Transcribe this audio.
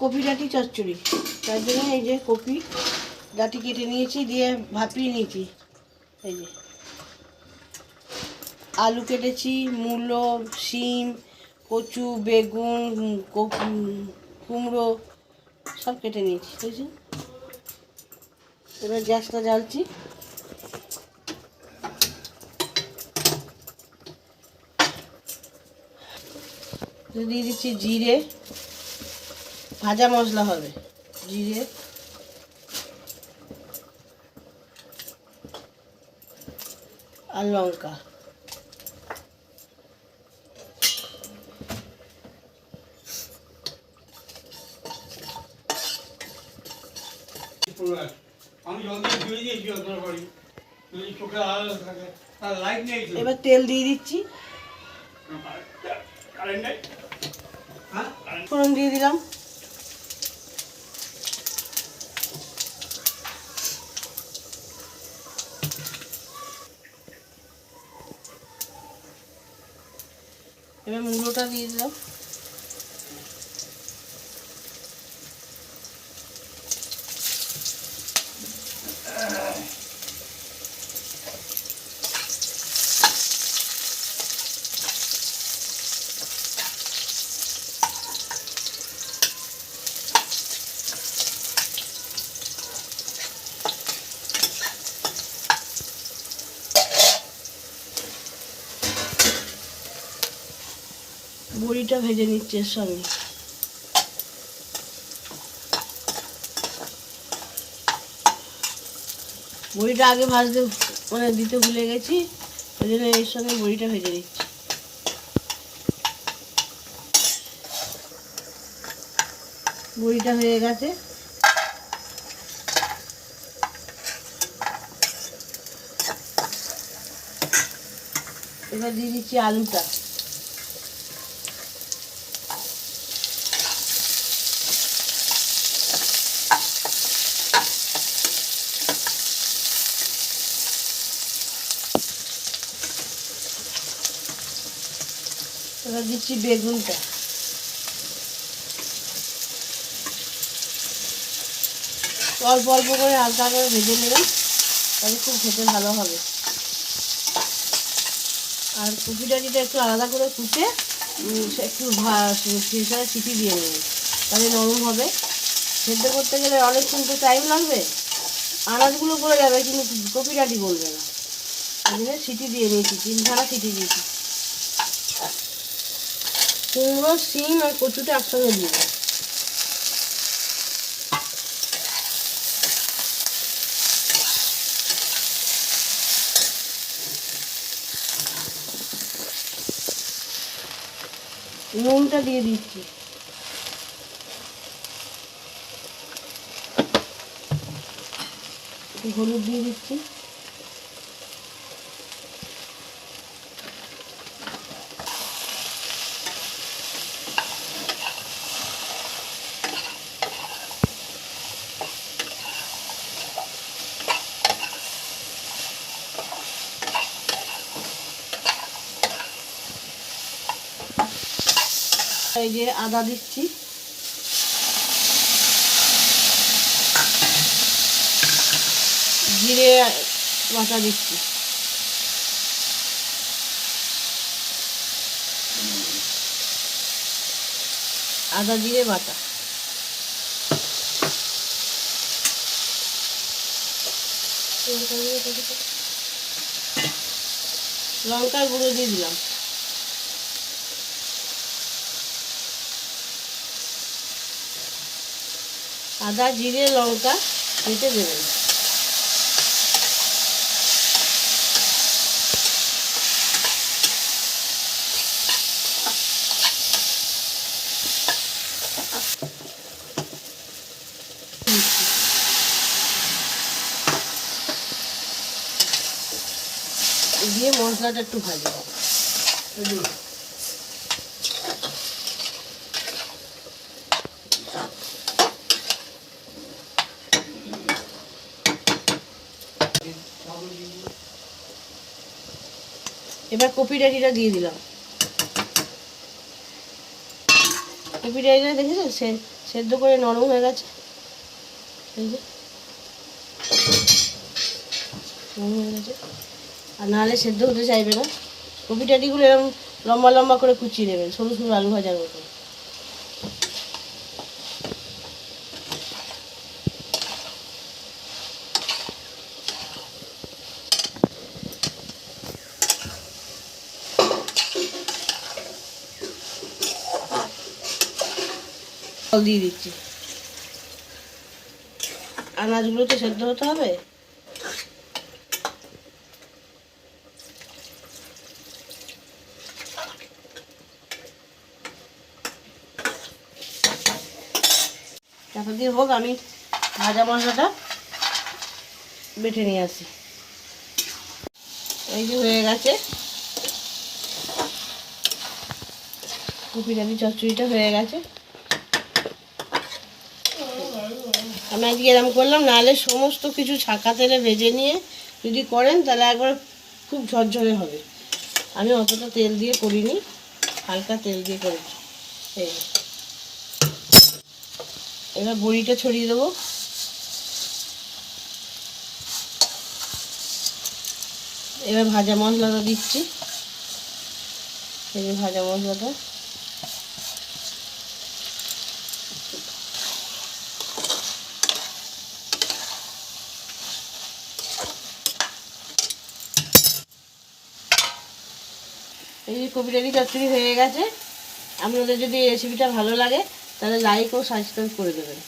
Copy ডাঁটি চচ্চড়ি। তার জন্য এই যে কপি, ডাঁটি কেটে নিয়েছি, দিয়ে ভাপিয়ে নিয়েছি। এই যে। আলু কেটেছি, মূলো, শিম, কচু, বেগুন কুমড়ো, সব কেটে নিয়েছি বুঝছি এবার গ্যাসটা জ্বালছি। দিয়ে দিচ্ছি জিরে। ভাজা মশলা হবে। জিরে। আর লঙ্কা। এবার তেল দিয়ে দিচ্ছি। হ্যাঁ? ফোড়ন দিয়ে দিলাম। এবার মূলোটা দিয়ে দিলাম। বড়িটা ভেজে নিচ্ছি এর সঙ্গে। বড়িটা আগে ভাজতে মানে দিতে ভুলে গেছি ওই জন্য এর সঙ্গে বড়িটা ভেজে নিচ্ছি। বড়িটা হয়ে গেছে। এবার দিয়ে দিচ্ছি আলুটা। এবার দিচ্ছি বেগুনটা। অল্প অল্প করে হালকা করে ভেজে নেবেন, তাহলে খুব খেতে ভালো হবে। আর কপি ডাঁটিটা একটু আলাদা করে কুটে একটু প্রেসারে সিটি দিয়ে নেবেন, তাহলে নরম হবে। সেদ্ধ করতে গেলে অনেক কিন্তু টাইম লাগবে, আনাজগুলো করে যাবে, কিন্তু কপি ডাঁটি বলবে না। ওই সিটি দিয়ে নিয়েছি, তিনখানা সিটি দিয়েছি। কুমড়ো শিম আর কচুটা একসঙ্গে দিয়ে দেবো। নুনটা দিয়ে দিচ্ছি হলুদ দিয়ে দিচ্ছি এই যে আদা দিচ্ছি। জিরে বাটা দিচ্ছি। আদা জিরে বাটা। লঙ্কার গুঁড়ো দিয়ে দিলাম। আদা জিরে লঙ্কা কেটে দেবেন। দিয়ে মশলাটা একটু ভাজবো। এবার কপি ডাটিটা দিয়ে দিলাম। কপি ডাইরিটা দেখেছ? সে, সেদ্ধ করে নরম হয়ে গেছে। নরম হয়ে গেছে। আর নাহলে সেদ্ধ হতে চাইবে না। কপি ডাইরিগুলো এরকম লম্বা লম্বা করে কুচিয়ে নেবেন, সরু সরু আলু ভাজার মতো জল দিয়ে দিচ্ছি। আনাজগুলো তো সেদ্ধ হতে হবে? দিয়ে হোক, আমি ভাজা মশলাটা বেটে নিয়ে আসি। এই যে হয়ে গেছে। কপি ডালি চচ্চড়িটা হয়ে গেছে। আমি আজকে এরকম করলাম, নাহলে সমস্ত কিছু ছাকা তেলে ভেজে নিয়ে যদি করেন, তাহলে একবার খুব ঝরঝরে হবে। আমি অতটা তেল দিয়ে করিনি, হালকা তেল দিয়ে করেছি। এবার বড়িটা ছড়িয়ে দেবো। এবার ভাজা মশলাটা দিচ্ছি। এই ভাজা মশলাটা। এই যে কবিরাজি চচ্চড়ি হয়ে গেছে, আপনাদের যদি এই রেসিপিটা ভালো লাগে, তাহলে লাইক ও সাবস্ক্রাইব করে দেবেন।